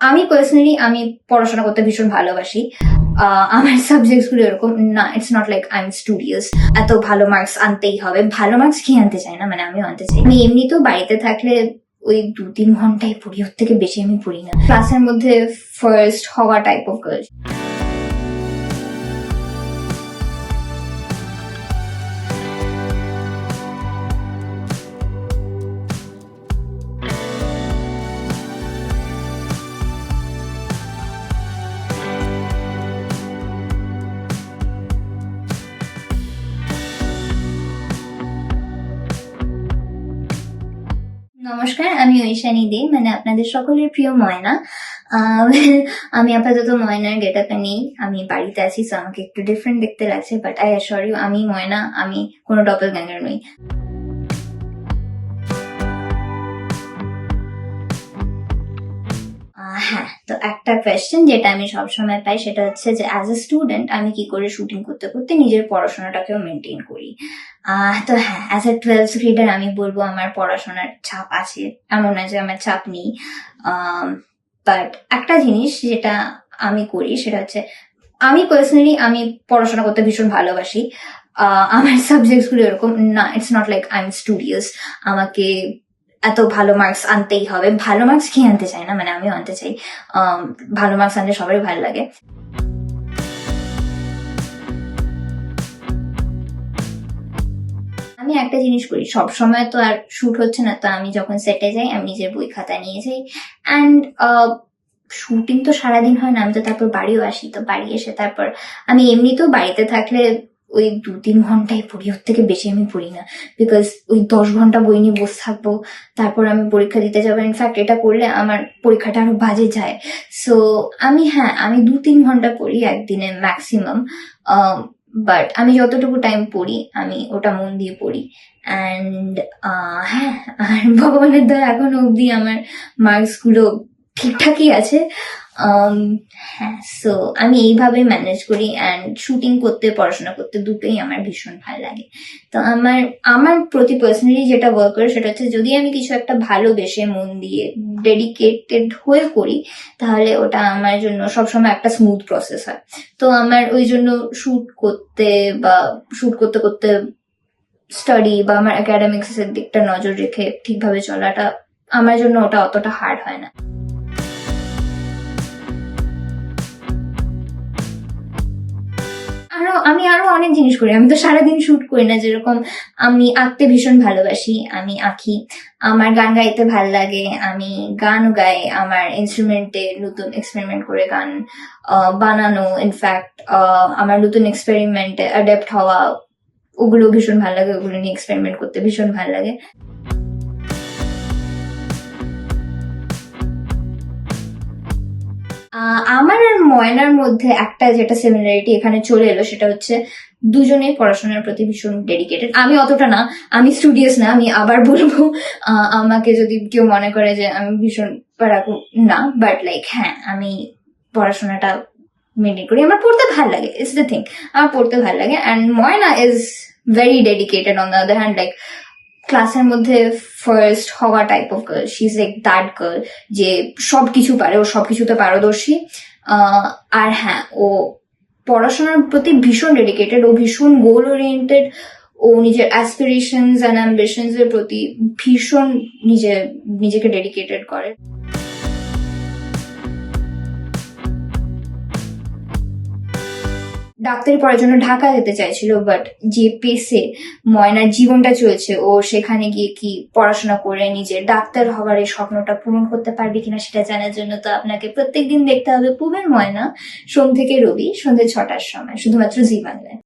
আমি পার্সোনালি আমি পড়াশোনা করতে ভীষণ ভালোবাসি। আমার সাবজেক্টসগুলো এরকম, না it's not like I am studious এত ভালো মার্কস আনতেই হবে। ভালো মার্কস কি আনতে চাই না? মানে আমি আনতে চাই। আমি এমনিতেও বাড়িতে থাকলে ওই দু তিন ঘন্টায় পড়ি, ওর থেকে বেশি আমি পড়ি না। ক্লাসের মধ্যে ফার্স্ট হওয়া টাইপ অফ গার্ল নমস্কার আমি ঐশানী দে মানে আপনাদের সকলের প্রিয় ময়না। আমি আপাতত ময়নার গেট আপে নেই, আমি বাড়িতে আছি তো আমাকে একটু ডিফারেন্ট দেখতে লাগছে বাট আই অ্যাসর ইউ আমি ময়না, আমি কোনো ডবল গ্যাঙ্গার নই। হ্যাঁ তো একটা কোয়েশ্চেন যেটা আমি সবসময় পাই সেটা হচ্ছে যে অ্যাজ এ স্টুডেন্ট আমি কি করে শুটিং করতে করতে নিজের পড়াশোনাটাকেও মেনটেন করি? তো হ্যাঁ অ্যাজ এ টুয়েলভ গ্রেডার আমি বলব আমার পড়াশোনার চাপ আছে। এমন না যে আমার চাপ নেই। বাট একটা জিনিস যেটা আমি করি সেটা হচ্ছে, আমি পার্সোনালি আমি পড়াশোনা করতে ভীষণ ভালোবাসি। আমার সাবজেক্টসগুলো এরকম না it's not like I am studious আমাকে এত ভালো মার্কস আনতেই হবে। ভালো মার্কস কি আনতে চাই না? মানে আমিও আনতে চাই। ভালো মার্কস আনলে সবারই ভালো লাগে। আমি একটা জিনিস করি সব সময় তো আর শুট হচ্ছে না, তো আমি যখন সেটে যাই, আমি নিজের বই খাতা নিয়ে যাই। অ্যান্ড শুটিং তো সারাদিন হয় না, আমি তো তারপর বাড়িও আসি, তো বাড়ি এসে তারপর আমি এমনিতেও বাড়িতে থাকলে ওই দু তিন ঘন্টায় পড়ি ওর থেকে বেশি আমি পড়ি না। বিকজ ওই দশ ঘণ্টা বই নিয়ে বসে থাকব তারপর আমি পরীক্ষা দিতে যাব। ইনফ্যাক্ট এটা করলে আমার পরীক্ষাটা আরও বাজে যায়। সো আমি হ্যাঁ আমি দু তিন ঘণ্টা পড়ি একদিনে ম্যাক্সিমাম বাট আমি যতটুকু টাইম পড়ি আমি ওটা মন দিয়ে পড়ি। অ্যান্ড হ্যাঁ আর ভগবানের দয়া এখনও অবধি আমার মার্কসগুলো ঠিকঠাকই আছে। Um, সো আমি এইভাবে ম্যানেজ করি অ্যান্ড শুটিং করতে, পড়াশোনা করতে দুটোই আমার ভীষণ ভালো লাগে। তো আমার আমার প্রতি পার্সোনালি যেটা ওয়ার্ক করে সেটা হচ্ছে যদি আমি কিছু একটা ভালোবেসে মন দিয়ে ডেডিকেটেড হয়ে করি, তাহলে ওটা আমার জন্য সবসময় একটা স্মুথ প্রসেস হয়। তো আমার ওই জন্য শুট করতে বা শুট করতে করতে স্টাডি বা আমার একাডেমিক্স এর দিকটা নজর রেখে ঠিকভাবে চলাটা আমার জন্য ওটা অতটা হার্ড হয় না। আরও, আমি আরও অনেক জিনিস করি। আমি তো সারাদিন শুট করি না, যেরকম আমি আঁকতে ভীষণ ভালোবাসি, আমি আঁকি। আমার গান গাইতে ভালো লাগে, আমি গানও গাই, আমার ইনস্ট্রুমেন্টে নতুন এক্সপেরিমেন্ট করে গান বানানো ইনফ্যাক্ট আমার নতুন এক্সপেরিমেন্টে অ্যাডাপ্ট হওয়া, ওগুলো ভীষণ ভালো লাগে, ওগুলো নিয়ে এক্সপেরিমেন্ট করতে ভীষণ ভালো লাগে। আমার আর ময়নার মধ্যে একটা যেটা সিমিলারিটি এখানে চলে এলো, সেটা হচ্ছে দুজনেই পড়াশোনার প্রতি ভীষণ ডেডিকেটেড আমি অতটা না, আমি স্টুডিয়াস না, আমি আবার বলব আমাকে যদি কেউ মনে করে যে আমি ভীষণ পারাকু না বাট লাইক হ্যাঁ আমি পড়াশোনাটা মেনটেন করি। আমার পড়তে ভালো লাগে ইটস দ্য থিং আমার পড়তে ভালো লাগে। And Moyna is very dedicated on the other hand like ক্লাসের মধ্যে ফার্স্ট হওয়া type of girl she is like that girl যে সব কিছু পারে, ও সব কিছুতে পারদর্শী আর হ্যাঁ ও পড়াশোনার প্রতি ভীষণ ডেডিকেটেড ও ভীষণ গোল ওরিয়েন্টেড ও নিজের অ্যাসপিরেশনস অ্যান্ড অ্যাম্বিশনস এর প্রতি ভীষণ নিজে, নিজেকে ডেডিকেটেড করে। ডাক্তারি পড়ার জন্য ঢাকা যেতে চাইছিল বাট যে পেসে ময়নার জীবনটা চলছে। ও সেখানে গিয়ে কি পড়াশোনা করে নিজের ডাক্তার হওয়ার এই স্বপ্নটা পূরণ করতে পারবে কিনা সেটা জানার জন্য তো আপনাকে প্রত্যেকদিন দেখতে হবে পুবের ময়না, সোম থেকে রবি, সন্ধ্যে ছটার সময়, শুধুমাত্র জি বাংলায়।